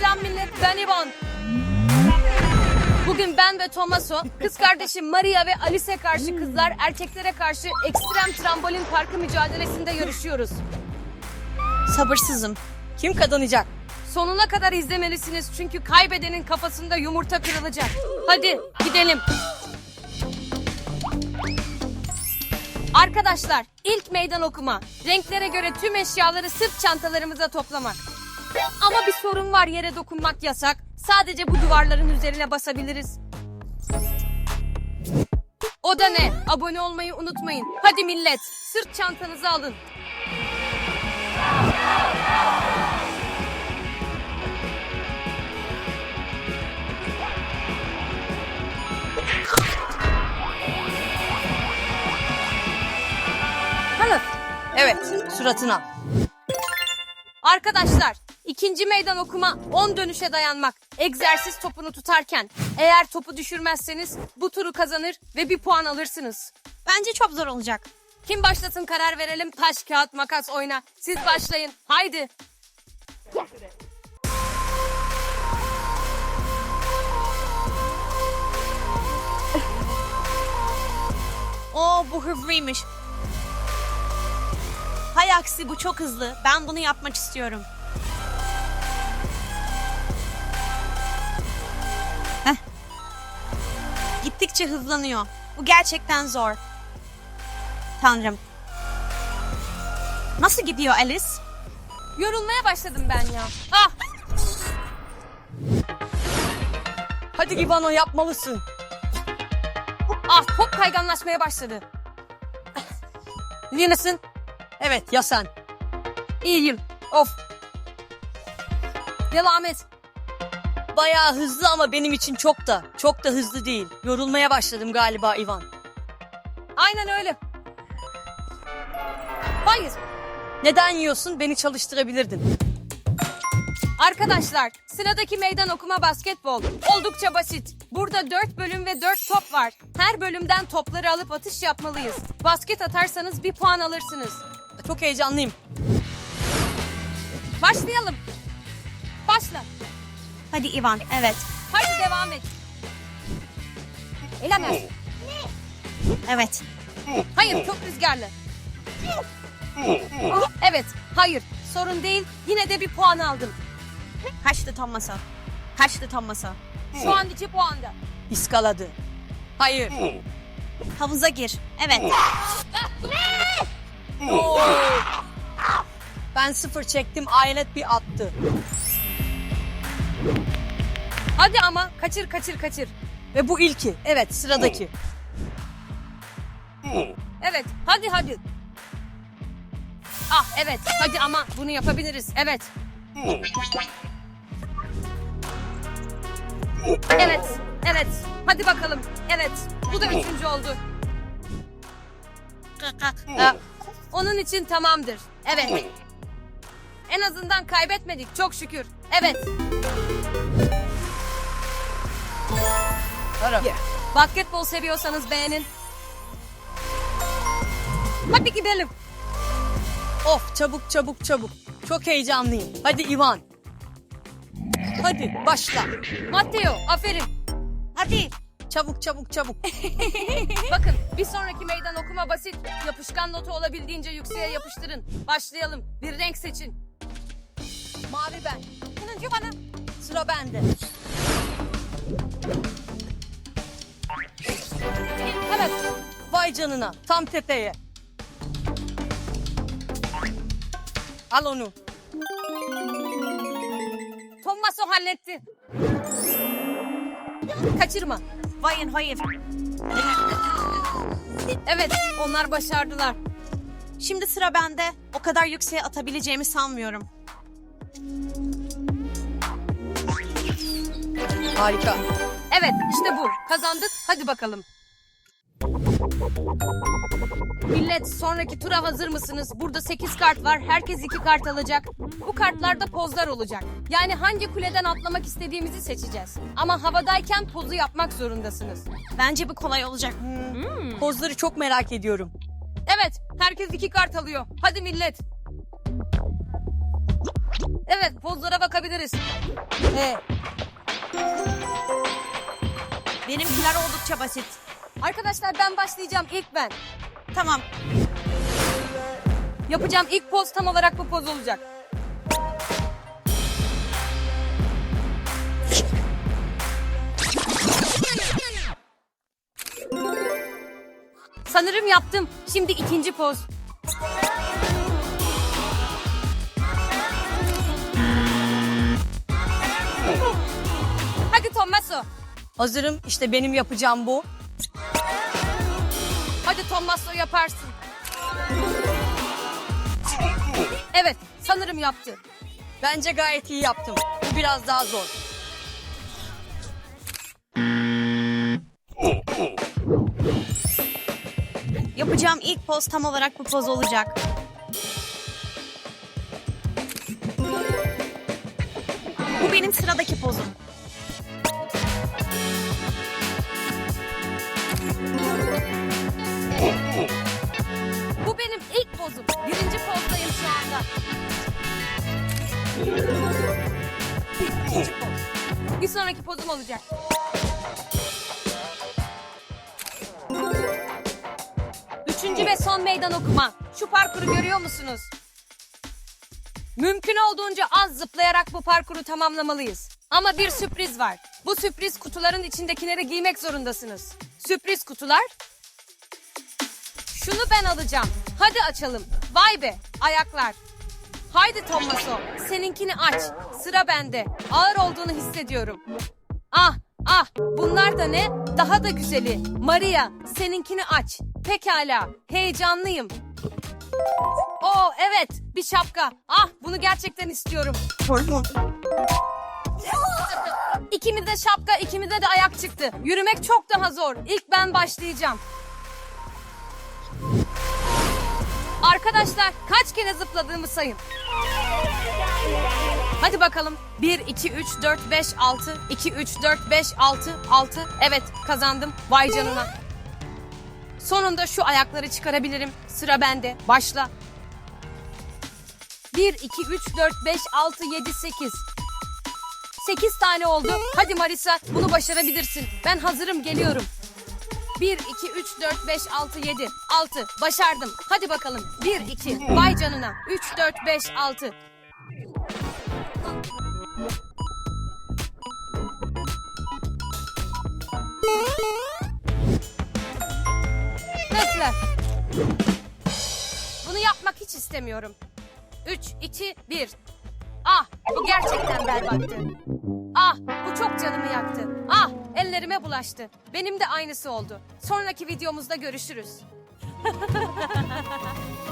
Selam millet, ben İvan. Bugün ben ve Tomaso, kız kardeşim Maria ve Alice karşı kızlar, erkeklere karşı ekstrem trambolin parkı mücadelesinde yarışıyoruz. Sabırsızım. Kim kazanacak? Sonuna kadar izlemelisiniz çünkü kaybedenin kafasında yumurta kırılacak. Hadi gidelim. Arkadaşlar ilk meydan okuma. Renklere göre tüm eşyaları sırt çantalarımıza toplamak. Ama bir sorun var yere dokunmak yasak. Sadece bu duvarların üzerine basabiliriz. O da ne? Abone olmayı unutmayın. Hadi millet sırt çantanızı alın. Evet, suratına. Arkadaşlar ikinci meydan okuma 10 dönüşe dayanmak. Egzersiz topunu tutarken eğer topu düşürmezseniz bu turu kazanır ve bir puan alırsınız. Bence çok zor olacak. Kim başlasın karar verelim. Taş, kağıt, makas oyna. Siz başlayın. Haydi. Oo bu hızlıymış. Hay aksi bu çok hızlı. Ben bunu yapmak istiyorum. Gittikçe hızlanıyor. Bu gerçekten zor. Tanrım. Nasıl gidiyor Alice? Yorulmaya başladım ben ya. Ah! Hadi Ivano yapmalısın. Ah top kayganlaşmaya başladı. Misin? Evet ya sen. İyiyim. Of Devam et. Bayağı hızlı ama benim için çok da çok da hızlı değil. Yorulmaya başladım galiba Ivan. Aynen öyle. Hayır. Neden yiyorsun? Beni çalıştırabilirdin. Arkadaşlar sıradaki meydan okuma basketbol. Oldukça basit. Burada 4 bölüm ve 4 top var. Her bölümden topları alıp atış yapmalıyız. Basket atarsanız bir puan alırsınız. Çok heyecanlıyım. Başlayalım. Başla. Hadi Ivan, evet. Hadi devam et. Elemez. Evet. Hayır çok rüzgarlı. Evet hayır sorun değil yine de bir puan aldım. Kaçtı tam masa. Kaçtı tam masa. Şu an iki puanda. İskaladı. Hayır. Havuza gir. Evet. Oo. Ben sıfır çektim. Ayelet bir attı. Hadi ama kaçır kaçır kaçır. Ve bu ilki. Evet sıradaki. Evet hadi hadi. Ah evet hadi ama bunu yapabiliriz evet. Evet evet hadi bakalım evet bu da üçüncü oldu. Onun için tamamdır evet. En azından kaybetmedik çok şükür evet. Taraf. Basketbol seviyorsanız beğenin. Hadi gidelim. Of çabuk çabuk çabuk. Çok heyecanlıyım. Hadi Ivan. Hadi başla. Matteo aferin. Hadi. Çabuk çabuk çabuk. Bakın bir sonraki meydan okuma basit. Yapışkan notu olabildiğince yükseğe yapıştırın. Başlayalım. Bir renk seçin. Mavi ben. Turuncu bana. Sıra bende. Evet. Vay canına. Tam tepeye. Al onu. Tommaso halletti. Kaçırma. Hayır hayır. Evet onlar başardılar. Şimdi sıra bende. O kadar yükseğe atabileceğimi sanmıyorum. Harika. Evet işte bu. Kazandık. Hadi bakalım. Millet sonraki tura hazır mısınız? Burada 8 kart var. Herkes 2 kart alacak. Bu kartlarda pozlar olacak. Yani hangi kuleden atlamak istediğimizi seçeceğiz. Ama havadayken pozu yapmak zorundasınız. Bence bu kolay olacak. Pozları çok merak ediyorum. Evet, herkes 2 kart alıyor. Hadi millet. Evet pozlara bakabiliriz. Ee, Benimkiler oldukça basit. Arkadaşlar ben başlayacağım ilk ben. Tamam. Yapacağım ilk poz tam olarak bu poz olacak. Sanırım yaptım. Şimdi ikinci poz. Hadi Tommaso. Hazırım. İşte benim yapacağım bu. Hadi Tommaso yaparsın. Evet, sanırım yaptı. Bence gayet iyi yaptım. Bu biraz daha zor. Yapacağım ilk poz tam olarak bu poz olacak. Bu benim sıradaki pozum. Bir sonraki pozum olacak. Üçüncü ve son meydan okuma. Şu parkuru görüyor musunuz? Mümkün olduğunca az zıplayarak bu parkuru tamamlamalıyız. Ama bir sürpriz var. Bu sürpriz kutuların içindekileri giymek zorundasınız. Sürpriz kutular şunu ben alacağım. Hadi açalım. Vay be ayaklar. Haydi Tommaso seninkini aç. Sıra bende. Ağır olduğunu hissediyorum. Ah ah bunlar da ne? Daha da güzeli. Maria seninkini aç. Pekala heyecanlıyım. Oo evet bir şapka. Ah bunu gerçekten istiyorum. İkimize şapka ikimize de ayak çıktı. Yürümek çok daha zor. İlk ben başlayacağım. Arkadaşlar kaç kere zıpladığımı sayın. Hadi bakalım. 1, 2, 3, 4, 5, 6. 2, 3, 4, 5, 6. 6. Evet kazandım. Vay canına. Sonunda şu ayakları çıkarabilirim. Sıra bende. Başla. 1, 2, 3, 4, 5, 6, 7, 8. 8 tane oldu. Hadi Marisa bunu başarabilirsin. Ben hazırım geliyorum. 1, 2, 3, 4, 5, 6, 7. 6. Başardım. Hadi bakalım. 1, 2. Vay canına. 3, 4, 5, 6. Bekle. Bunu yapmak hiç istemiyorum. 3, 2, 1. Ah bu gerçekten berbattı. Ah bu çok canımı yaktı. Ah ellerime bulaştı. Benim de aynısı oldu. Sonraki videomuzda görüşürüz.